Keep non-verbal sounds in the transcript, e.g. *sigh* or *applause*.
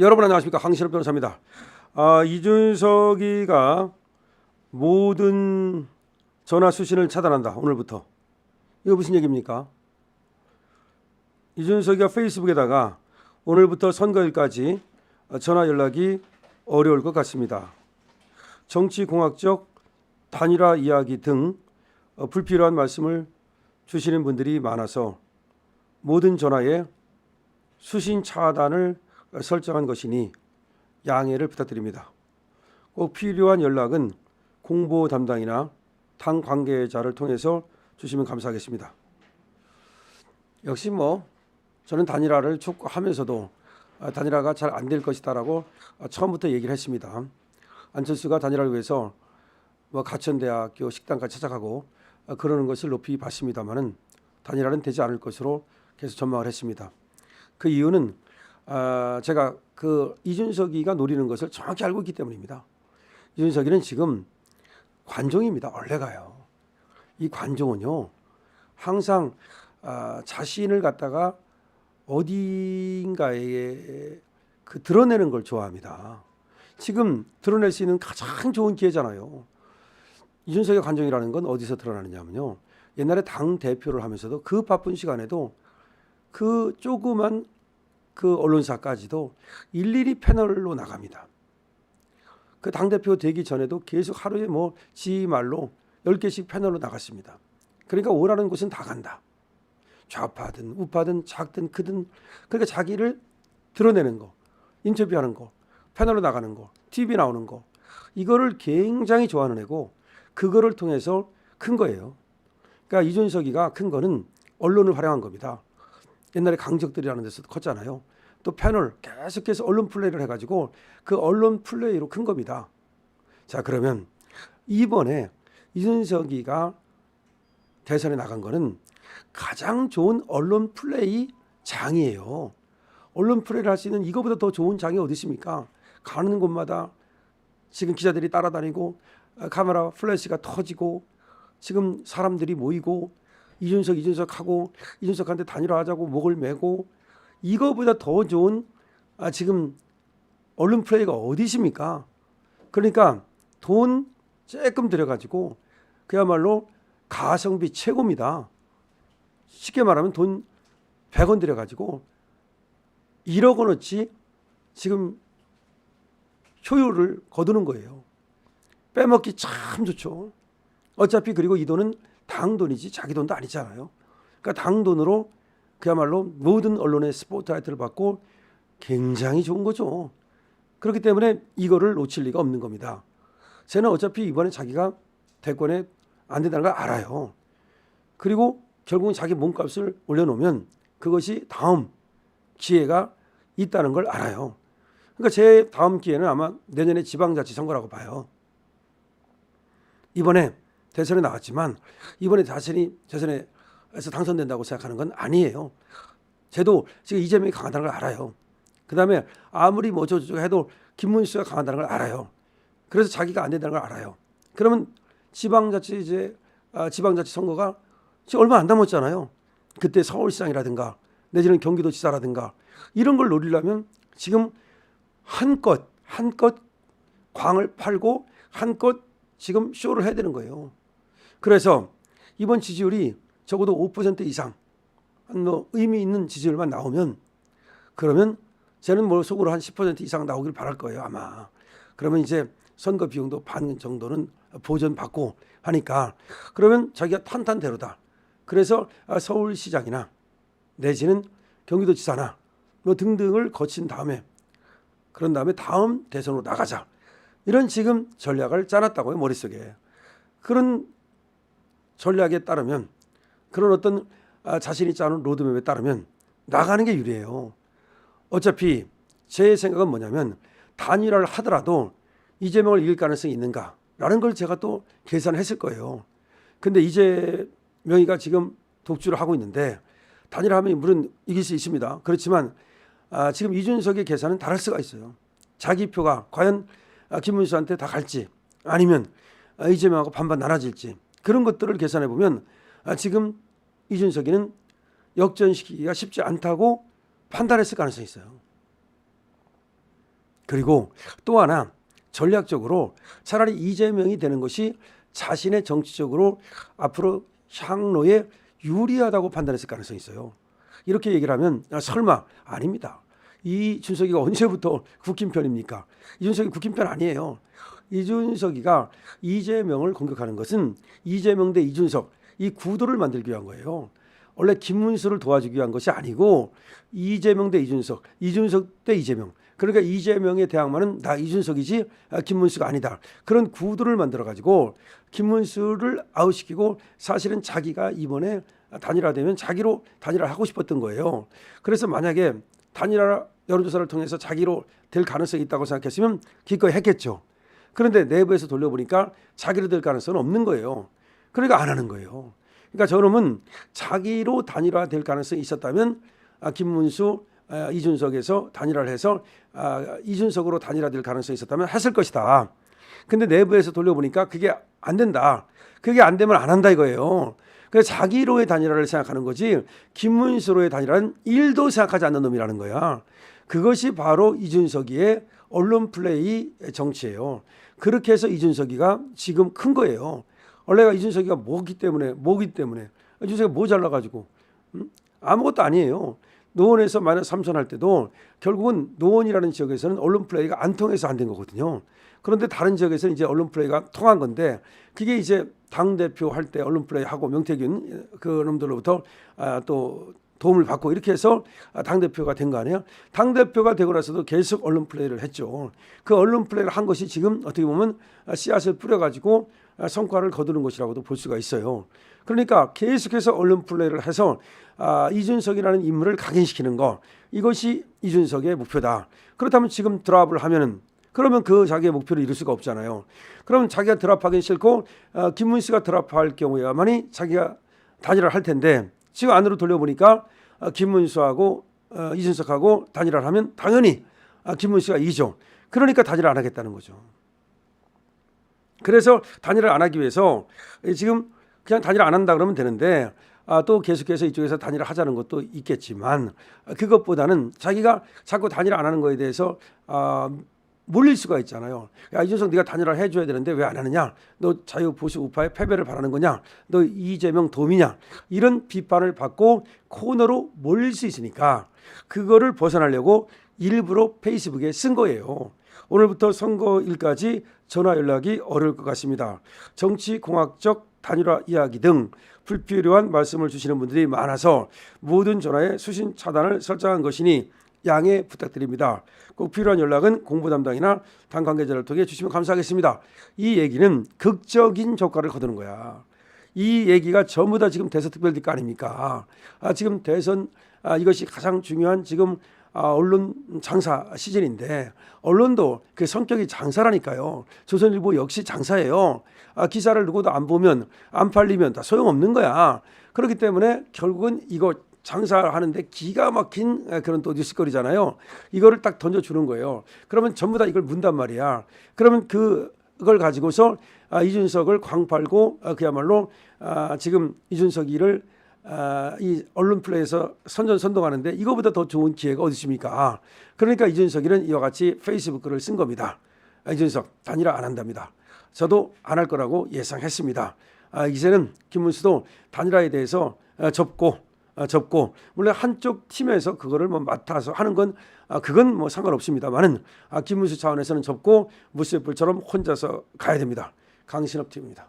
여러분 안녕하십니까 황실업 변호사입니다. 아, 이준석이가 모든 전화 수신을 차단한다 오늘부터. 이거 무슨 얘기입니까? 이준석이가 페이스북에다가 오늘부터 선거일까지 전화 연락이 어려울 것 같습니다. 정치공학적 단일화 이야기 등 어, 불필요한 말씀을 주시는 분들이 많아서 모든 전화에 수신 차단을 설정한 것이니 양해를 부탁드립니다. 꼭 필요한 연락은 공보 담당이나 당 관계자를 통해서 주시면 감사하겠습니다. 역시 뭐 저는 단일화를 촉구하면서도 아, 단일화가 잘 안 될 것이다라고 아, 처음부터 얘기를 했습니다. 안철수가 단일화를 위해서 뭐 가천대학교 식당까지 찾아가고 아, 그러는 것을 높이 봤습니다만은 단일화는 되지 않을 것으로 계속 전망을 했습니다. 그 이유는 아, 제가 그 이준석이가 노리는 것을 정확히 알고 있기 때문입니다. 이준석이는 지금 관종입니다. 원래가요. 이 관종은요 항상 아, 자신을 갖다가 어딘가에 그 드러내는 걸 좋아합니다. 지금 드러낼 수 있는 가장 좋은 기회잖아요. 이준석의 관종이라는 건 어디서 드러나느냐면요. 옛날에 당 대표를 하면서도 그 바쁜 시간에도 그 조그만 그 언론사까지도 일일이 패널로 나갑니다. 그 당대표 되기 전에도 계속 하루에 뭐 지 말로 10개씩 패널로 나갔습니다. 그러니까 오라는 곳은 다 간다. 좌파든 우파든 작든 크든 그러니까 자기를 드러내는 거, 인터뷰하는 거, 패널로 나가는 거, TV 나오는 거 이거를 굉장히 좋아하는 애고 그거를 통해서 큰 거예요. 그러니까 이준석이가 큰 거는 언론을 활용한 겁니다. 옛날에 강적들이라는 데서도 컸잖아요. 또 패널 계속해서 언론 플레이를 해가지고 그 언론 플레이로 큰 겁니다. 자 그러면 이번에 이준석이가 대선에 나간 거는 가장 좋은 언론 플레이 장이에요. 언론 플레이를 할 수 있는 이거보다 더 좋은 장이 어디 있습니까? 가는 곳마다 지금 기자들이 따라다니고 아, 카메라 플래시가 터지고 지금 사람들이 모이고 이준석 이준석 하고 이준석한테 단일화하자고 목을 메고 이거보다 더 좋은 아 지금 언론 플레이가 어디 있습니까? 그러니까 돈 조금 들여가지고 그야말로 가성비 최고입니다. 쉽게 말하면 돈 100원 들여가지고 1억 원어치 지금 효율을 거두는 거예요. 빼먹기 참 좋죠. 어차피 그리고 이 돈은 당 돈이지 자기 돈도 아니잖아요. 그러니까 당 돈으로 그야말로 모든 언론의 스포트라이트를 받고 굉장히 좋은 거죠. 그렇기 때문에 이거를 놓칠 리가 없는 겁니다. 저는 어차피 이번에 자기가 대권에 안 된다는 걸 알아요. 그리고 결국은 자기 몸값을 올려놓으면 그것이 다음 기회가 있다는 걸 알아요. 그러니까 제 다음 기회는 아마 내년에 지방자치선거라고 봐요. 이번에 대선에 나왔지만 이번에 자신이 대선에서 당선된다고 생각하는 건 아니에요. 쟤도 지금 이재명이 강하다는 걸 알아요. 그 다음에 아무리 뭐 저저 해도 김문수가 강하다는 걸 알아요. 그래서 자기가 안 된다는 걸 알아요. 그러면 지방자치 이제 아, 지방자치 선거가 지금 얼마 안 남았잖아요. 그때 서울시장이라든가 내지는 경기도지사라든가 이런 걸 노리려면 지금 한껏 한껏 광을 팔고 한껏 지금 쇼를 해야 되는 거예요. 그래서 이번 지지율이 적어도 5% 이상 뭐 의미 있는 지지율만 나오면 그러면 저는 뭐 속으로 한 10% 이상 나오길 바랄 거예요 아마. 그러면 이제 선거 비용도 반 정도는 보전 받고 하니까 그러면 자기가 탄탄대로다. 그래서 아, 서울시장이나 내지는 경기도지사나 뭐 등등을 거친 다음에 그런 다음에 다음 대선으로 나가자. 이런 지금 전략을 짜놨다고요 머릿속에. 그런 전략에 따르면 그런 어떤 아, 자신이 짜는 로드맵에 따르면 나가는 게 유리해요. 어차피 제 생각은 뭐냐면 단일화를 하더라도 이재명을 이길 가능성이 있는가라는 걸 제가 또 계산했을 거예요. 근데 이재명이가 지금 독주를 하고 있는데 단일화하면 물론 이길 수 있습니다. 그렇지만 아, 지금 이준석의 계산은 다를 수가 있어요. 자기 표가 과연 아, 김문수한테 다 갈지 아니면 아, 이재명하고 반반 나눠질지 그런 것들을 계산해 보면 아, 지금 이준석이는 역전시키기가 쉽지 않다고 판단했을 가능성이 있어요. 그리고 또 하나 전략적으로 차라리 이재명이 되는 것이 자신의 정치적으로 앞으로 향로에 유리하다고 판단했을 가능성이 있어요. 이렇게 얘기를 하면 아, 설마 아닙니다. 이준석이가 *laughs* 언제부터 국힘 편입니까? 이준석이 국힘 편 아니에요. 이준석이가 이재명을 공격하는 것은 이재명 대 이준석 이 구도를 만들기 위한 거예요. 원래 김문수를 도와주기 위한 것이 아니고 이재명 대 이준석, 이준석 대 이재명. 그러니까 이재명의 대항마는 나 이준석이지 아, 김문수가 아니다. 그런 구도를 만들어 가지고 김문수를 아웃시키고 사실은 자기가 이번에 단일화되면 자기로 단일화를 하고 싶었던 거예요. 그래서 만약에 단일화 여론조사를 통해서 자기로 될 가능성이 있다고 생각했으면 기꺼이 했겠죠. 그런데 내부에서 돌려보니까 자기로 될 가능성은 없는 거예요. 그러니까 안 하는 거예요. 그러니까 저놈은 자기로 단일화 될 가능성이 있었다면 아, 김문수, 아, 이준석에서 단일화를 해서 아, 이준석으로 단일화 될 가능성이 있었다면 했을 것이다. 근데 내부에서 돌려보니까 그게 안 된다. 그게 안 되면 안 한다 이거예요. 그래서 자기로의 단일화를 생각하는 거지 김문수로의 단일화는 일도 생각하지 않는 놈이라는 거야. 그것이 바로 이준석이의 언론 플레이 정치예요. 그렇게 해서 이준석이가 지금 큰 거예요. 원래가 이준석이가 뭐기 때문에 뭐기 때문에 이준석이 뭐 잘나가지고 음? 아무것도 아니에요. 노원에서 만약 삼선할 때도 결국은 노원이라는 지역에서는 언론 플레이가 안 통해서 안 된 거거든요. 그런데 다른 지역에서는 이제 언론 플레이가 통한 건데 그게 이제 당 대표 할 때 언론 플레이 하고 명태균 그 놈들로부터 아, 또 도움을 받고 이렇게 해서 당 대표가 된 거 아니에요? 당 대표가 되고 나서도 계속 언론 플레이를 했죠. 그 언론 플레이를 한 것이 지금 어떻게 보면 씨앗을 뿌려가지고 성과를 거두는 것이라고도 볼 수가 있어요. 그러니까 계속해서 언론 플레이를 해서 아, 이준석이라는 인물을 각인시키는 거 이것이 이준석의 목표다. 그렇다면 지금 드랍을 하면은 그러면 그 자기의 목표를 이룰 수가 없잖아요. 그러면 자기가 드랍하기 싫고 어, 김문수가 드랍할 경우에만이 자기가 단일화를 할 텐데 지금 안으로 돌려보니까 어, 김문수하고 어, 이준석하고 단일화를 하면 당연히 아, 김문수가 이죠. 그러니까 단일화 안 하겠다는 거죠. 그래서 단일화를 안 하기 위해서 지금 그냥 단일화 안 한다 그러면 되는데 아, 또 계속해서 이쪽에서 단일화 하자는 것도 있겠지만 아, 그것보다는 자기가 자꾸 단일화 안 하는 거에 대해서 아, 몰릴 수가 있잖아요. 야 이준석 네가 단일화를 해줘야 되는데 왜 안 하느냐? 너 자유 보수 우파의 패배를 바라는 거냐? 너 이재명 도미냐? 이런 비판을 받고 코너로 몰릴 수 있으니까 그거를 벗어나려고 일부러 페이스북에 쓴 거예요. 오늘부터 선거일까지 전화 연락이 어려울 것 같습니다. 정치 공학적 단일화 이야기 등 불필요한 말씀을 주시는 분들이 많아서 모든 전화에 수신 차단을 설정한 것이니 양해 부탁드립니다. 꼭 필요한 연락은 공부 담당이나 당 관계자를 통해 주시면 감사하겠습니다. 이 얘기는 극적인 효과를 거두는 거야. 이 얘기가 전부 다 지금 대선 특별기가 아닙니까? 아, 지금 대선 아, 이것이 가장 중요한 지금 아, 언론 장사 시즌인데 언론도 그 성격이 장사라니까요. 조선일보 역시 장사예요. 아, 기사를 누구도 안 보면 안 팔리면 다 소용없는 거야. 그렇기 때문에 결국은 이거 장사하는데 기가 막힌 그런 또 뉴스거리잖아요. 이거를 딱 던져주는 거예요. 그러면 전부 다 이걸 문단 말이야. 그러면 그 그걸 가지고서 아, 이준석을 광팔고 아, 그야말로 아, 지금 이준석이를 아, 이 언론 플레이에서 선전선동하는데 이거보다 더 좋은 기회가 어디 있습니까? 그러니까 이준석이는 이와 같이 페이스북 글을 쓴 겁니다. 아, 이준석 단일화 안 한답니다. 저도 안 할 거라고 예상했습니다. 아, 이제는 김문수도 단일화에 대해서 아, 접고 아, 접고 물론 한쪽 팀에서 그거를 뭐 맡아서 하는 건 아, 그건 뭐 상관없습니다만은 아, 김문수 차원에서는 접고 무쇠불처럼 혼자서 가야 됩니다. 강신업 팀입니다.